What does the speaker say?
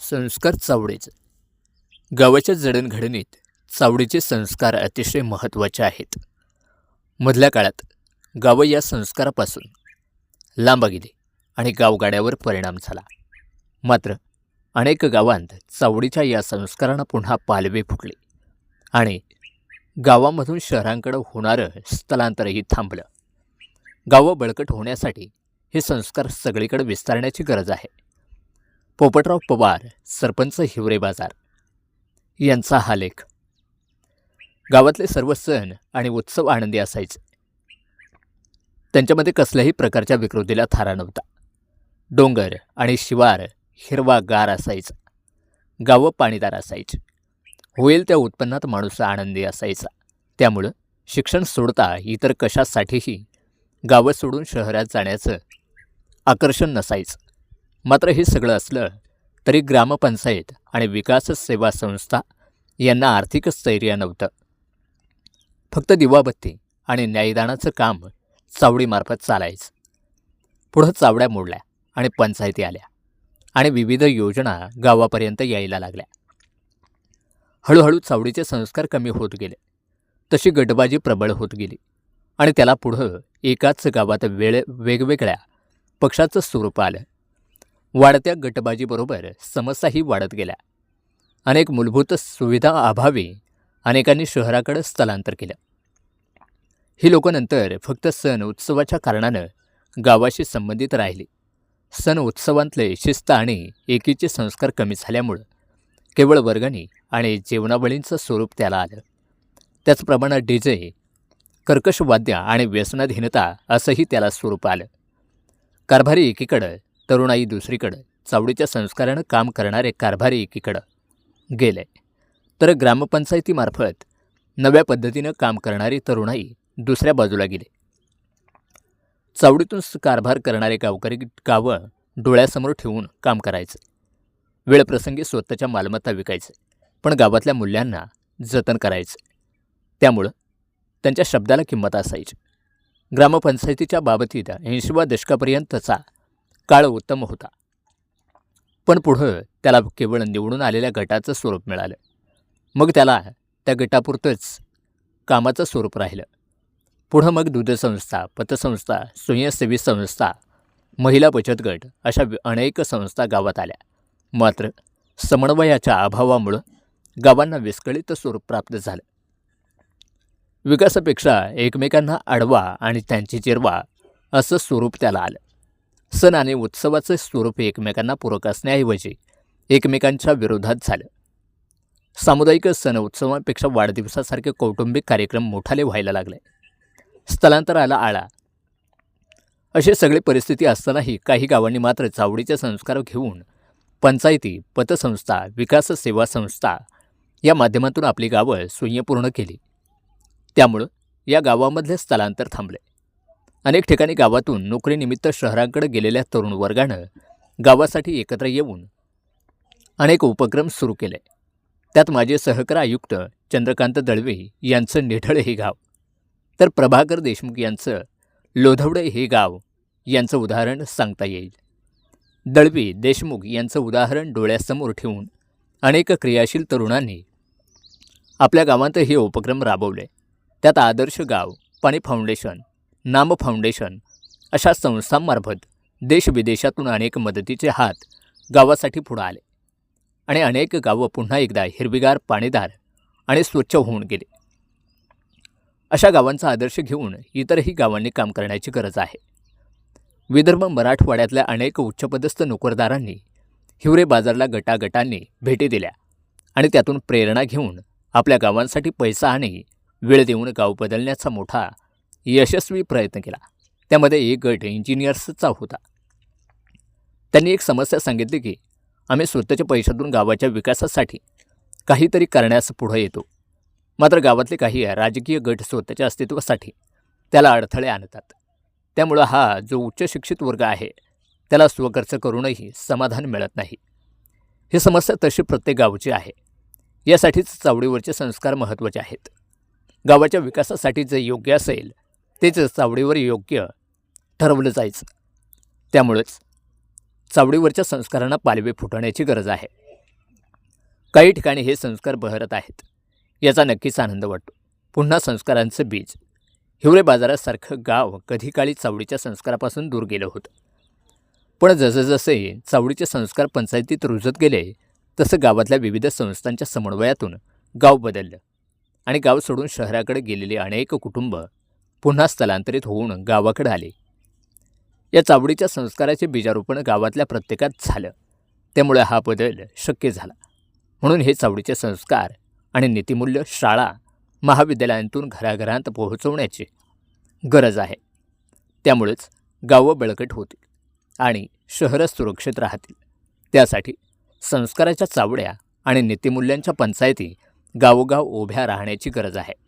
संस्कार चावडीचे. गावाच्या जडणघडणीत चावडीचे संस्कार अतिशय महत्त्वाचे आहेत. मधल्या काळात गावं या संस्कारापासून लांब गेली आणि गावगाड्यावर परिणाम झाला. मात्र अनेक गावांत चावडीच्या या संस्कारांना पुन्हा पालवे फुटले आणि गावामधून शहरांकडं होणारं स्थलांतरही थांबलं. गावं बळकट होण्यासाठी हे संस्कार सगळीकडे विस्तारण्याची गरज आहे. पोपटराव पवार सरपंच हिवरे बाजार. यांचा हा लेख. गावातले सर्व सण आणि उत्सव आनंदी असायचे. त्यांच्यामध्ये कसल्याही प्रकारच्या विकृतीला थारा नव्हता. डोंगर आणि शिवार हिरवा गार असायचा. गावं पाणीदार असायची. होईल त्या उत्पन्नात माणूस आनंदी असायचा. त्यामुळं शिक्षण सोडता इतर कशासाठीही गावं सोडून शहरात जाण्याचं आकर्षण नसायचं. मात्र हे सगळं असलं तरी ग्रामपंचायत आणि विकास सेवा संस्था यांना आर्थिक स्थैर्य नव्हतं. फक्त दिवाबत्ती आणि न्यायदानाचं काम चावडीमार्फत चालायचं. पुढं चावड्या मोडल्या आणि पंचायती आल्या आणि विविध योजना गावापर्यंत यायला लागल्या. हळूहळू चावडीचे संस्कार कमी होत गेले. तशी गटबाजी प्रबळ होत गेली आणि त्याला पुढं एकाच गावात वेळ वेगवेगळ्या पक्षाचं स्वरूप आलं. वाढत्या गटबाजीबरोबर समस्याही वाढत गेल्या. अनेक मूलभूत सुविधा अभावी अनेकांनी शहराकडे स्थलांतर केलं. ही लोकं नंतर फक्त सण उत्सवाच्या कारणानं गावाशी संबंधित राहिली. सण उत्सवांतले शिस्त आणि एकीचे संस्कार कमी झाल्यामुळं केवळ वर्गणी आणि जेवणावळींचं स्वरूप त्याला आलं. त्याचप्रमाणे डीजे कर्कश वाद्य आणि व्यसनाधीनता असंही त्याला स्वरूप आलं. कारभारी एकीकडं तरुणाई दुसरीकडं चावडीच्या संस्कारानं काम करणारे कारभारी एकीकडं गेले. तर ग्रामपंचायतीमार्फत नव्या पद्धतीनं काम करणारी तरुणाई दुसऱ्या बाजूला गेली. चावडीतून कारभार करणारे गावकरी गावं डोळ्यासमोर ठेवून काम करायचं. वेळप्रसंगी स्वतःच्या मालमत्ता विकायचं. पण गावातल्या मूल्यांना जतन करायचं. त्यामुळं त्यांच्या शब्दाला किंमत असायची. ग्रामपंचायतीच्या बाबतीत ऐंशीवा दशकापर्यंतचा काळ उत्तम होता. पण पुढं त्याला केवळ निवडून आलेल्या गटाचं स्वरूप मिळालं. मग त्याला त्या गटापुरतंच कामाचं स्वरूप राहिलं. पुढं मग दूधसंस्था पतसंस्था स्वयंसेवी संस्था महिला बचत गट अशा अनेक संस्था गावात आल्या. मात्र समन्वयाच्या अभावामुळं गावांना विस्कळीत स्वरूप प्राप्त झालं. विकासापेक्षा एकमेकांना आडवा आणि त्यांची चिरवा असं स्वरूप त्याला आलं. सण आणि उत्सवाचं स्वरूप एकमेकांना पूरक असण्याऐवजी एकमेकांच्या विरोधात झालं. सामुदायिक सण उत्सवांपेक्षा वाढदिवसासारखे कौटुंबिक कार्यक्रम मोठाले व्हायला लागले. स्थलांतराला आळा. अशी सगळी परिस्थिती असतानाही काही गावांनी मात्र चावडीचे संस्कार घेऊन पंचायती पतसंस्था विकास सेवा संस्था या माध्यमातून आपली गावं स्वयंपूर्ण केली. त्यामुळं या गावामधले स्थलांतर थांबले. अनेक ठिकाणी गावातून नोकरीनिमित्त शहरांकडे गेलेल्या तरुण वर्गानं गावासाठी एकत्र येऊन अनेक उपक्रम सुरू केले. त्यात माझे सहकार आयुक्त चंद्रकांत दळवे यांचं निढळ हे गाव तर प्रभाकर देशमुख यांचं लोधवडे हे गाव यांचं उदाहरण सांगता येईल. दळवी देशमुख यांचं उदाहरण डोळ्यासमोर ठेवून अनेक क्रियाशील तरुणांनी आपल्या गावांत हे उपक्रम राबवले. त्यात आदर्श गाव पाणी फाउंडेशन नाम फाउंडेशन अशा संस्थांमार्फत देशविदेशातून अनेक मदतीचे हात गावासाठी पुढं आले आणि अनेक गावं पुन्हा एकदा हिरवीगार पाणीदार आणि स्वच्छ होऊन गेले. अशा गावांचा आदर्श घेऊन इतरही गावांनी काम करण्याची गरज आहे. विदर्भ मराठवाड्यातल्या अनेक उच्चपदस्थ नोकरदारांनी हिवरे बाजारला गटागटांनी भेटी दिल्या आणि त्यातून प्रेरणा घेऊन आपल्या गावांसाठी पैसा आणि वेळ देऊन गाव बदलण्याचा मोठा यशस्वी प्रयत्न केला. त्यामध्ये एक गट इंजिनियर्सचा होता. त्यांनी एक समस्या सांगितली की आम्ही स्वतःच्या पैशातून गावाच्या विकासासाठी काहीतरी करण्यास पुढं येतो. मात्र गावातले काही राजकीय गट स्वतःच्या अस्तित्वासाठी त्याला अडथळे आणतात. त्यामुळं हा जो उच्च शिक्षित वर्ग आहे त्याला स्वखर्च करूनही समाधान मिळत नाही. ही समस्या तशी प्रत्येक गावची आहे. यासाठीच चावडीवरचे संस्कार महत्त्वाचे आहेत. गावाच्या विकासासाठी जे योग्य असेल तेच चावडीवर योग्य ठरवलं जायचं. त्यामुळेच चावडीवरच्या संस्कारांना पालवे फुटवण्याची गरज आहे. काही ठिकाणी हे संस्कार बहरत आहेत. याचा नक्कीच आनंद वाटतो. पुन्हा संस्कारांचं बीज. हिवरे बाजारासारखं गाव कधी काळी चावडीच्या संस्कारापासून दूर गेलं होतं. पण जसजसे चावडीचे संस्कार पंचायतीत रुजत गेले तसं गावातल्या विविध संस्थांच्या समन्वयातून गाव बदललं आणि गाव सोडून शहराकडे गेलेली अनेक कुटुंब पुन्हा स्थलांतरित होऊन गावाकडे आले. या चावडीच्या संस्काराचे बीजारोपण गावातल्या प्रत्येकात झालं. त्यामुळे हा बदल शक्य झाला. म्हणून हे चावडीचे संस्कार आणि नीतिमूल्य शाळा महाविद्यालयांतून घराघरांत पोहोचवण्याची गरज आहे. त्यामुळेच गावं बळकट होतील आणि शहरं सुरक्षित राहतील. त्यासाठी संस्काराच्या चावड्या आणि नीतिमूल्यांच्या पंचायती गावोगाव उभ्या राहण्याची गरज आहे.